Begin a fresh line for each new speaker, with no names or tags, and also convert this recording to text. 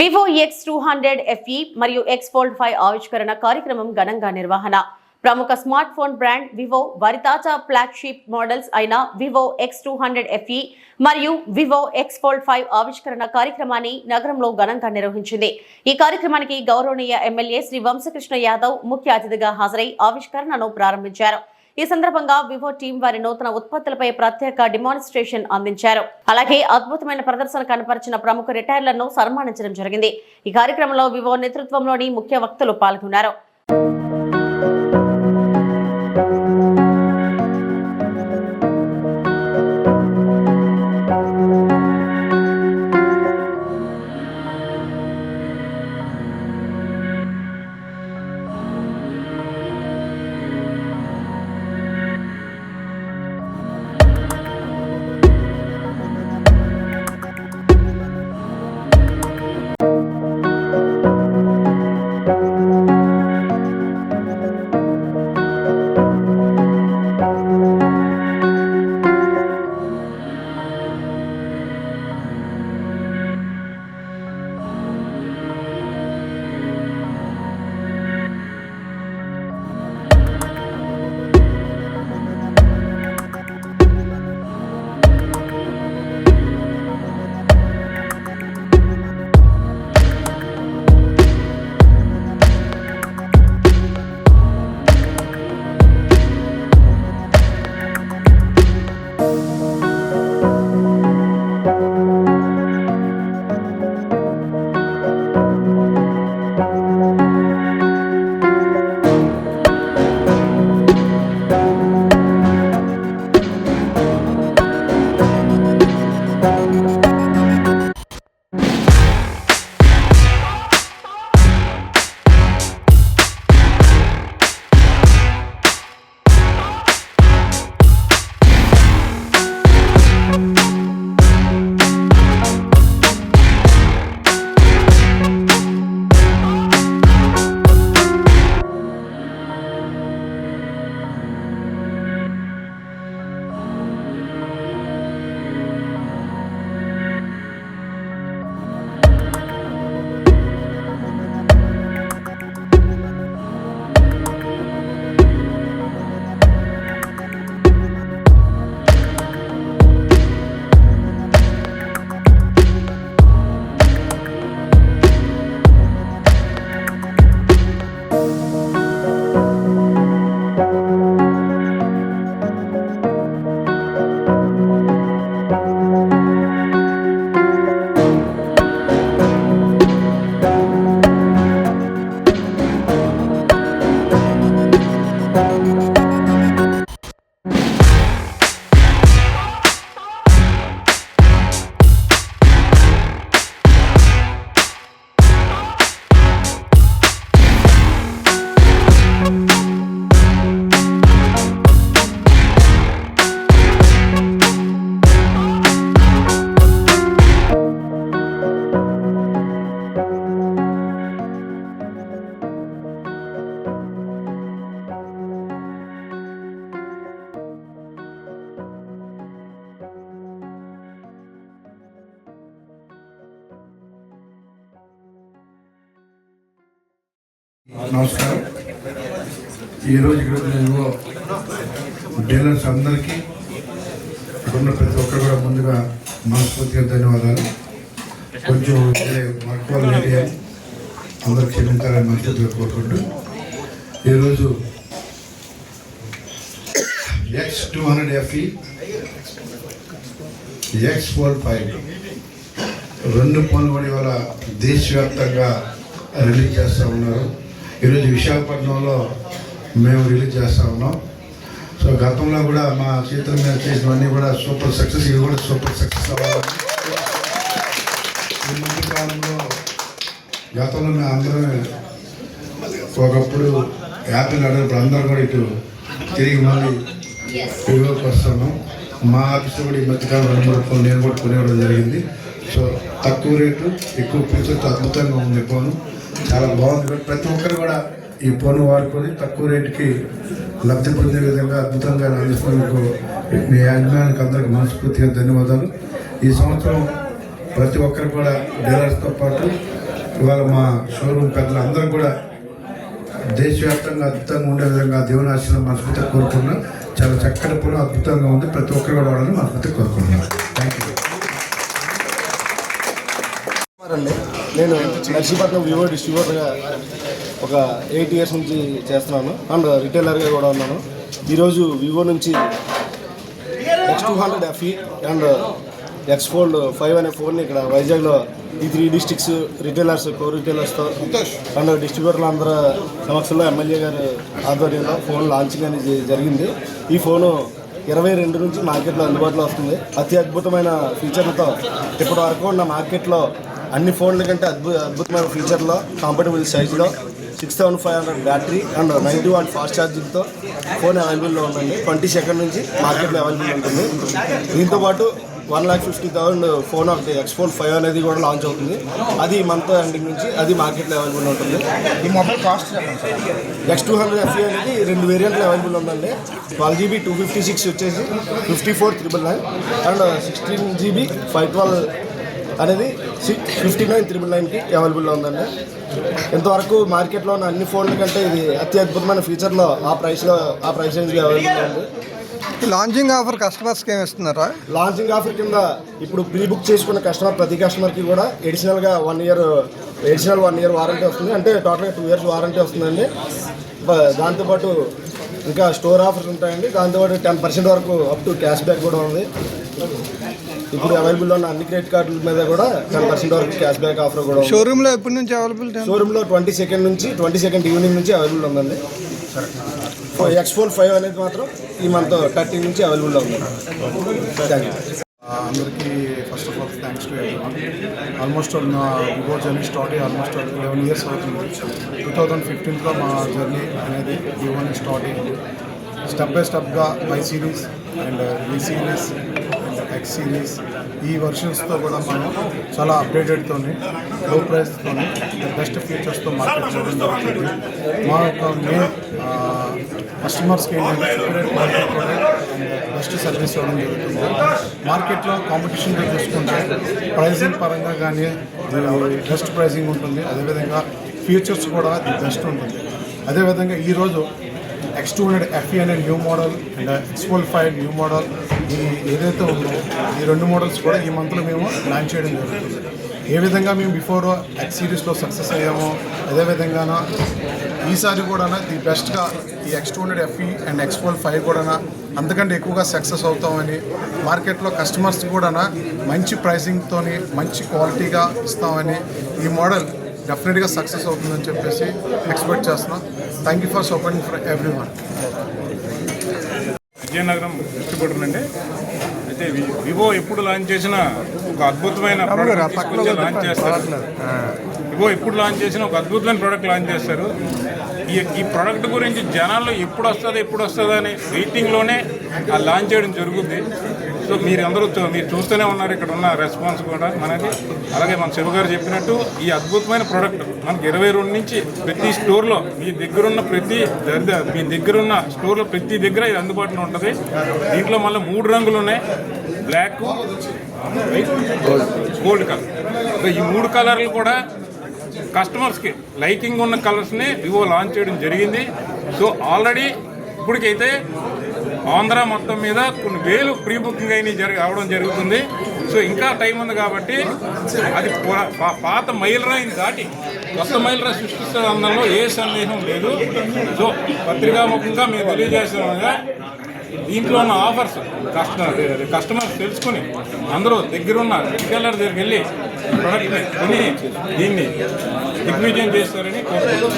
Vivo X two hundred FE మరియు X fold five ఆవిష్కరణ కార్యక్రమం ఘనంగా నిర్వహణ. ప్రముఖ స్మార్ట్ ఫోన్ బ్రాండ్ వివో వారి తాజా ఫ్లాగ్షిప్ మోడల్స్ అయిన Vivo X two hundred FE మరియు వివో ఎక్స్ ఫోల్డ్ ఫైవ్ ఆవిష్కరణ కార్యక్రమాన్ని నగరంలో ఘనంగా నిర్వహించింది. ఈ కార్యక్రమానికి గౌరవనీయ ఎమ్మెల్యే శ్రీ వంశకృష్ణ యాదవ్ ముఖ్య అతిథిగా హాజరై ఆవిష్కరణను ప్రారంభించారు. ఈ సందర్భంగా వివో టీం వారి నూతన ఉత్పత్తులపై ప్రత్యేక డిమాన్స్ట్రేషన్ అందించారు. అలాగే అద్భుతమైన ప్రదర్శన కనపరిచిన ప్రముఖ రిటైర్లను సన్మానించడం జరిగింది. ఈ కార్యక్రమంలో వివో నేతృత్వంలోని ముఖ్య వక్తలు పాల్గొన్నారు.
నమస్కారం. ఈరోజు ఇక్కడ నేను డీలర్స్ అందరికీ ఉన్న ప్రతి ఒక్కరు కూడా ముందుగా మనస్ఫూర్తిగా ధన్యవాదాలు. కొంచెం మక్కువలు లేట్ అయ్యాయి అందరూ క్షమించాలని మనస్ఫూర్తిగా కోరుకుంటూ ఈరోజు X two hundred FE X four five రెండు ఫోన్లు కూడా ఇవాళ దేశవ్యాప్తంగా రిలీజ్ చేస్తూ ఉన్నారు. ఈరోజు విశాఖపట్నంలో మేము రిలీజ్ చేస్తూ ఉన్నాం. సో గతంలో కూడా మా చేతుల మీద చేసినవన్నీ కూడా సూపర్ సక్సెస్ ఇవి కూడా సూపర్ సక్సెస్ అవ్వాలని ఈ మధ్య కాలంలో గతంలో మేము అందరం ఒకప్పుడు యాపిల్ ఆడినప్పుడు అందరూ కూడా ఇటు తిరిగి మళ్ళీ వివోకి వస్తున్నాం. మా ఆఫీస్ కూడా ఈ మధ్యకాలం రెండు మూడు ఫోన్ నేను కూడా కొనివ్వడం జరిగింది. సో తక్కువ రేటు ఎక్కువ ఫీచర్స్ అద్భుతంగా ఉంది ఫోను. చాలా బాగుంది. ప్రతి ఒక్కరు కూడా ఈ ఫోన్ వాడుకొని తక్కువ రేటుకి లబ్ధి పొందే విధంగా అద్భుతంగా అందిస్తున్నందుకు మీ యాజమాన్యానికి అందరికి మనస్ఫూర్తిగా ధన్యవాదాలు. ఈ సంవత్సరం ప్రతి ఒక్కరు కూడా డీలర్స్తో పాటు ఇవాళ మా షోరూమ్ పెద్దలు అందరూ కూడా దేశవ్యాప్తంగా అద్భుతంగా ఉండే విధంగా దేవుని ఆశీర్వాదం మనస్ఫూర్తిగా కోరుకున్నాం చాలా చక్కటి పొలం అద్భుతంగా ఉంది. ప్రతి ఒక్కరు కూడా వాడాలని మనస్ఫూర్తిగా కోరుకుంటున్నాం థ్యాంక్ యూ
నేను నర్సీపట్నం వివో డిస్ట్రిబ్యూటర్గా ఒక ఎయిట్ ఇయర్స్ నుంచి చేస్తున్నాను. అండ్ రిటైలర్గా కూడా ఉన్నాను. ఈరోజు వివో నుంచి X two hundred FE and X fold five అనే ఫోన్ని ఇక్కడ వైజాగ్లో ఈ త్రీ డిస్టిక్స్ రిటైలర్స్ కో రిటైలర్స్తో అండ్ డిస్ట్రిబ్యూటర్లు అందరూ సమక్షంలో ఎమ్మెల్యే గారు ఆధ్వర్యంలో ఫోన్ లాంచింగ్ అనేది జరిగింది. ఈ ఫోను ఇరవై రెండు నుంచి మార్కెట్లో అందుబాటులో వస్తుంది. అతి అద్భుతమైన ఫీచర్లతో ఇప్పటి వరకు ఉన్న మార్కెట్లో అన్ని ఫోన్ల కంటే అద్భుత అద్భుతమైన ఫీచర్లో కంఫర్టబుల్ సైజులో six thousand five hundred battery and ninety one fast ఛార్జింగ్తో phone అవైలబుల్లో ఉందండి. ట్వంటీ సెకండ్ నుంచి మార్కెట్లో అవైలబుల్ ఉంటుంది. దీంతో పాటు one lakh fifty thousand phone ఒకటి ఎక్స్ ఫోన్ ఫైవ్ అనేది కూడా లాంచ్ అవుతుంది. అది మంత్ ఎండింగ్ నుంచి అది మార్కెట్లో అవైలబుల్ ఉంటుంది.
ఈ mobile cost
X two hundred FE అనేది రెండు వేరియంట్లు అవైలబుల్ ఉందండి. Twelve GB two fifty six వచ్చేసి fifty four triple nine and sixteen GB five twelve అనేది ఫిఫ్టీ నైన్ త్రిబుల్ నైన్కి అవైలబుల్లో ఉందండి. ఇంతవరకు మార్కెట్లో ఉన్న అన్ని ఫోన్ల కంటే ఇది అతి అద్భుతమైన ఫీచర్లో ఆ ప్రైస్లో ఆ ప్రైస్ రేంజ్కి అవైలబుల్ ఉంది.
లాంచింగ్ ఆఫర్ కస్టమర్స్కి ఏమి ఇస్తున్నారా?
లాంచింగ్ ఆఫర్ కింద ఇప్పుడు ప్రీ బుక్ చేసుకున్న కస్టమర్ ప్రతి కస్టమర్కి కూడా ఎడిషనల్గా one year additional one year warranty వస్తుంది. అంటే టోటల్గా టూ ఇయర్స్ వారంటీ వస్తుందండి. దాంతోపాటు ఇంకా స్టోర్ ఆఫర్స్ ఉంటాయండి. దాంతోపాటు టెన్ పర్సెంట్ వరకు అప్ టు క్యాష్ బ్యాక్ కూడా ఉంది. ఇప్పుడు అవైలబుల్ ఉన్న అన్ని క్రెడిట్ కార్డుల మీద కూడా టెన్ పర్సెంట్ వరకు క్యాష్ బ్యాక్ ఆఫర్ కూడా ఉంది.
షోరూంలో ఎప్పటి నుంచి అవైలబిలిటీ
షోరూంలో ట్వంటీ సెకండ్ నుంచి ట్వంటీ సెకండ్ ఈవినింగ్ నుంచి అవైలబుల్ ఉందండి. ఎక్స్ ఫోన్ ఫైవ్ అనేది మాత్రం ఈ మంత్ థర్టీ నుంచి అవైలబుల్లో ఉంది. థ్యాంక్ యూ
అందరికీ నెక్స్ట్ ఆఫ్ ఆల్మోస్ట్ నా వివో జర్నీ స్టార్ట్ అయ్యి ఆల్మోస్ట్ లెవెన్ ఇయర్స్ అవుతుంది టూ థౌజండ్ ఫిఫ్టీన్లో మా జర్నీ అనేది వివోని స్టార్ట్ అయ్యింది step by స్టెప్గా Y series and V series and X series ఈ వర్షన్స్తో కూడా మనం చాలా అప్డేటెడ్తో లో ప్రైస్తో బెస్ట్ ఫీచర్స్తో మార్కెట్ చేయడం జరుగుతుంది. మా యొక్క మెయిన్ కస్టమర్స్కి ఏంటంటే సపరేట్ మార్కెట్ బెస్ట్ సర్వీస్ ఇవ్వడం జరుగుతుంది. మార్కెట్లో కాంపిటీషన్తో చూసుకుంటే ప్రైజింగ్ పరంగా కానీ బెస్ట్ ప్రైజింగ్ ఉంటుంది. అదేవిధంగా ఫీచర్స్ కూడా ది బెస్ట్ ఉంటుంది. అదేవిధంగా ఈరోజు ఎక్స్ టూ హండ్రెడ్ ఎఫ్ఈ అనే new model and X fold five new model ఈ ఏదైతే ఉందో ఈ రెండు మోడల్స్ కూడా ఈ మంత్లో మేము లాంచ్ చేయడం జరుగుతుంది. ఏ విధంగా మేము బిఫోర్ ఎక్స్ సిరీస్లో సక్సెస్ అయ్యామో అదేవిధంగా ఈసారి కూడా ది బెస్ట్గా ఈ X two hundred FE and X X fold five కూడా అంతకంటే ఎక్కువగా సక్సెస్ అవుతామని మార్కెట్లో కస్టమర్స్ కూడా మంచి ప్రైసింగ్తో మంచి క్వాలిటీగా ఇస్తామని ఈ మోడల్ డెఫినెట్గా సక్సెస్ అవుతుందని చెప్పేసి ఎక్స్పెక్ట్ చేస్తున్నాం. Thank you for supporting for every one
Vizianagaram distributor అండి అయితే వివో ఎప్పుడు లాంచ్ చేసినా ఒక అద్భుతమైన ప్రోడక్ట్ లాంచ్ చేస్తారు. వివో ఎప్పుడు లాంచ్ చేసినా ఒక అద్భుతమైన ప్రోడక్ట్ లాంచ్ చేస్తారు. ఈ ఈ ప్రోడక్ట్ గురించి జనాల్లో ఎప్పుడు వస్తుంది ఎప్పుడు వస్తుంది అని వెయిటింగ్లోనే ఆ లాంచ్ చేయడం జరుగుద్ది. సో మీరు అందరూ మీరు చూస్తూనే ఉన్నారు ఇక్కడ ఉన్న రెస్పాన్స్ కూడా మనది. అలాగే మన శివ గారు చెప్పినట్టు ఈ అద్భుతమైన ప్రోడక్ట్ మనకి ఇరవై రెండు నుంచి ప్రతి స్టోర్లో మీ దగ్గరున్న ప్రతి మీ దగ్గరున్న స్టోర్లో ప్రతి దగ్గర ఇది అందుబాటులో ఉంటుంది. దీంట్లో మళ్ళీ మూడు రంగులు ఉన్నాయి. బ్లాక్ గోల్డ్ కలర్ ఈ మూడు కలర్లు కూడా కస్టమర్స్కి లైకింగ్ ఉన్న కలర్స్ని వివో లాంచ్ చేయడం జరిగింది. సో ఆల్రెడీ ఇప్పటికైతే ఆంధ్ర మొత్తం మీద కొన్ని వేలు ప్రీ బుకింగ్ అయిన జరిగి అవడం జరుగుతుంది. సో ఇంకా టైం ఉంది కాబట్టి అది పాత మైలురాయిని దాటి కొత్త మైలురాయి సృష్టిస్తున్న అందంలో ఏ సందేహం లేదు. సో పత్రికాముఖంగా మేము తెలియజేస్తున్నాగా దీంట్లో ఉన్న ఆఫర్స్ కస్టమర్ కస్టమర్స్ తెలుసుకుని అందరూ దగ్గరున్న రిటైలర్ దగ్గరికి వెళ్ళి ప్రొడక్ట్ని కొని దీన్ని దిగ్విజయం చేస్తారని